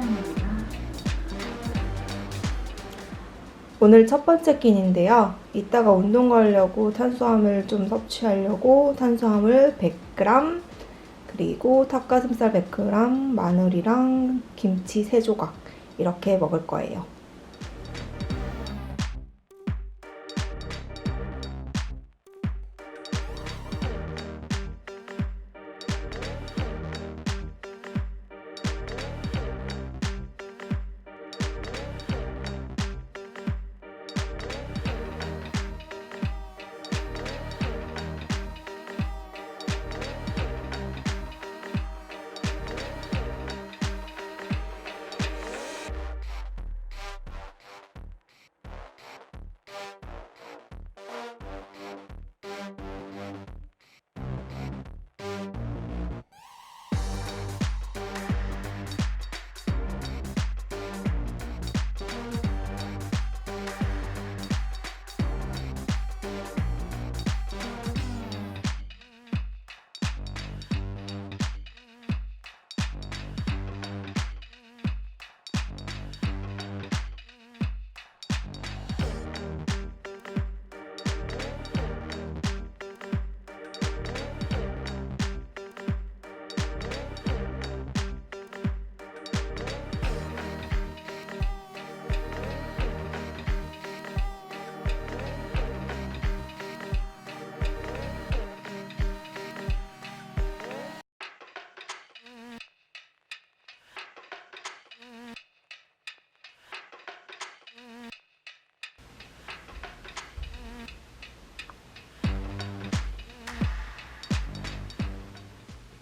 환영합니다. 오늘 첫 번째 끼니인데요. 이따가 운동 가려고 탄수화물 좀 섭취하려고 탄수화물 100g, 그리고 닭가슴살 100g, 마늘이랑 김치 3조각 이렇게 먹을 거예요.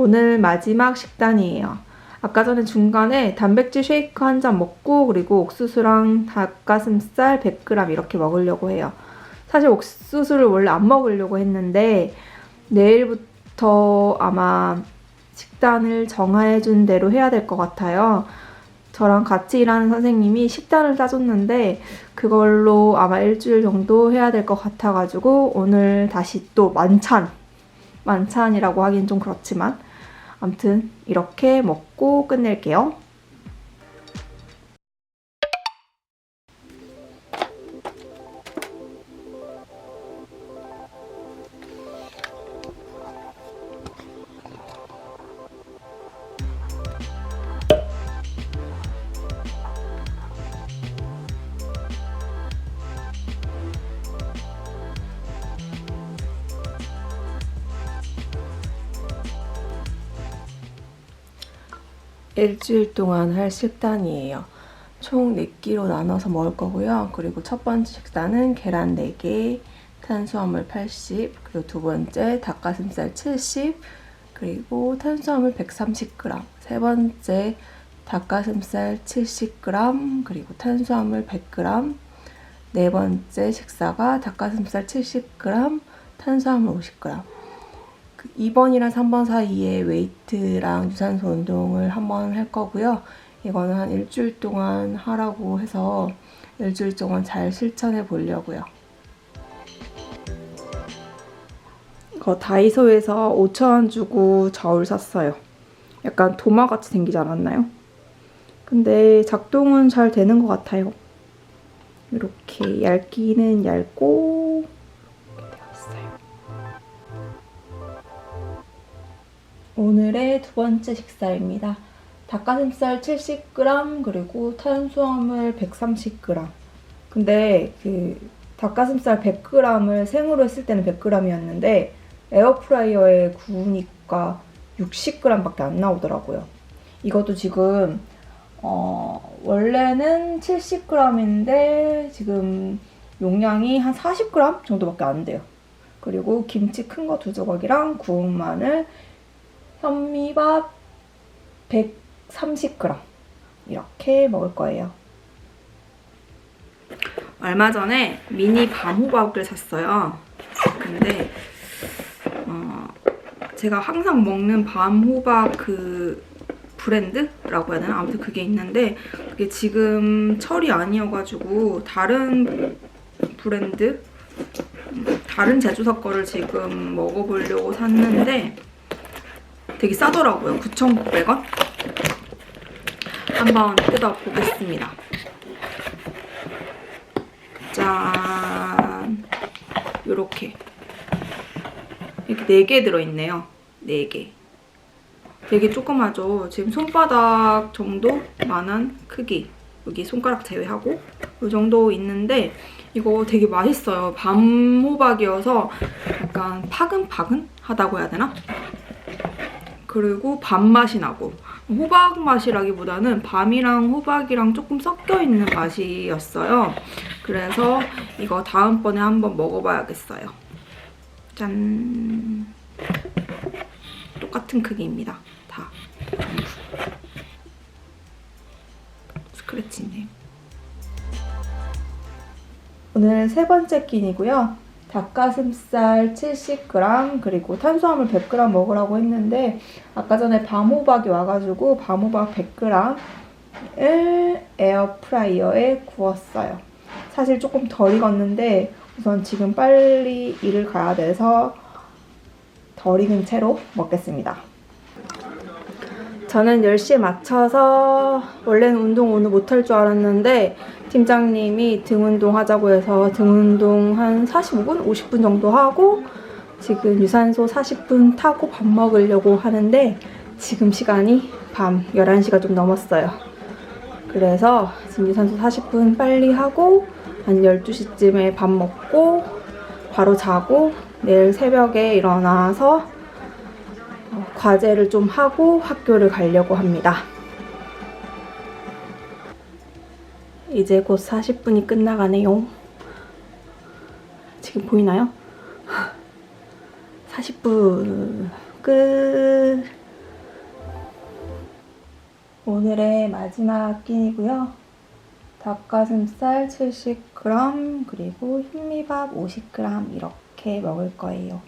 오늘 마지막 식단이에요. 아까 전에 중간에 단백질 쉐이크 한 잔 먹고 그리고 옥수수랑 닭가슴살 100g 이렇게 먹으려고 해요. 사실 옥수수를 원래 안 먹으려고 했는데 내일부터 아마 식단을 정해준 대로 해야 될 것 같아요. 저랑 같이 일하는 선생님이 식단을 짜줬는데 그걸로 아마 일주일 정도 해야 될 것 같아가지고 오늘 다시 또 만찬 만찬이라고 하긴 좀 그렇지만 아무튼 이렇게 먹고 끝낼게요. 일주일 동안 할 식단이에요. 총 4끼로 나눠서 먹을 거고요. 그리고 첫 번째 식단은 계란 4개, 탄수화물 80, 그리고 두 번째 닭가슴살 70, 그리고 탄수화물 130g. 세 번째 닭가슴살 70g, 그리고 탄수화물 100g. 네 번째 식사가 닭가슴살 70g, 탄수화물 50g. 그 2번이랑 3번 사이에 웨이트랑 유산소 운동을 한번 할 거고요. 이거는 한 일주일 동안 하라고 해서 일주일 동안 잘 실천해 보려고요. 이거 다이소에서 5,000원 주고 저울 샀어요. 약간 도마같이 생기지 않았나요? 근데 작동은 잘 되는 것 같아요. 이렇게 얇기는 얇고 오늘의 두 번째 식사입니다. 닭가슴살 70g 그리고 탄수화물 130g. 근데 그 닭가슴살 100g을 생으로 했을 때는 100g이었는데 에어프라이어에 구우니까 60g밖에 안 나오더라고요. 이것도 지금 어, 원래는 70g인데 지금 용량이 한 40g 정도밖에 안 돼요. 그리고 김치 큰 거 두 조각이랑 구운 마늘 현미밥 130g 이렇게 먹을 거예요. 얼마 전에 미니 밤호박을 샀어요. 근데 어, 제가 항상 먹는 밤호박 그 브랜드라고 해야 되나? 아무튼 그게 있는데 그게 지금 철이 아니어가지고 다른 브랜드 다른 제조사 거를 지금 먹어보려고 샀는데 되게 싸더라고요. 9,900원? 한번 뜯어보겠습니다. 짠! 요렇게. 이렇게 4개 들어있네요. 4개. 되게 조그마죠. 지금 손바닥 정도 만한 크기. 여기 손가락 제외하고 이 정도 있는데 이거 되게 맛있어요. 밤 호박이어서 약간 파근파근 하다고 해야 되나? 그리고 밥맛이 나고 호박 맛이라기보다는 밤이랑 호박이랑 조금 섞여 있는 맛이었어요. 그래서 이거 다음번에 한번 먹어봐야겠어요. 짠. 똑같은 크기입니다. 다. 전부. 스크래치네요. 오늘 세 번째 끼니고요. 닭가슴살 70g 그리고 탄수화물 100g 먹으라고 했는데 아까 전에 밤호박이 와가지고 밤호박 100g을 에어프라이어에 구웠어요. 사실 조금 덜 익었는데 우선 지금 빨리 일을 가야 돼서 덜 익은 채로 먹겠습니다. 저는 10시에 맞춰서 원래는 운동 오늘 못할 줄 알았는데 팀장님이 등 운동 하자고 해서 등 운동 한 45분, 50분 정도 하고 지금 유산소 40분 타고 밥 먹으려고 하는데 지금 시간이 밤 11시가 좀 넘었어요. 그래서 지금 유산소 40분 빨리 하고 한 12시쯤에 밥 먹고 바로 자고 내일 새벽에 일어나서 어, 과제를 좀 하고 학교를 가려고 합니다. 이제 곧 40분이 끝나가네요. 지금 보이나요? 40분 끝. 오늘의 마지막 끼니고요. 닭가슴살 70g 그리고 흰미밥 50g 이렇게 먹을 거예요.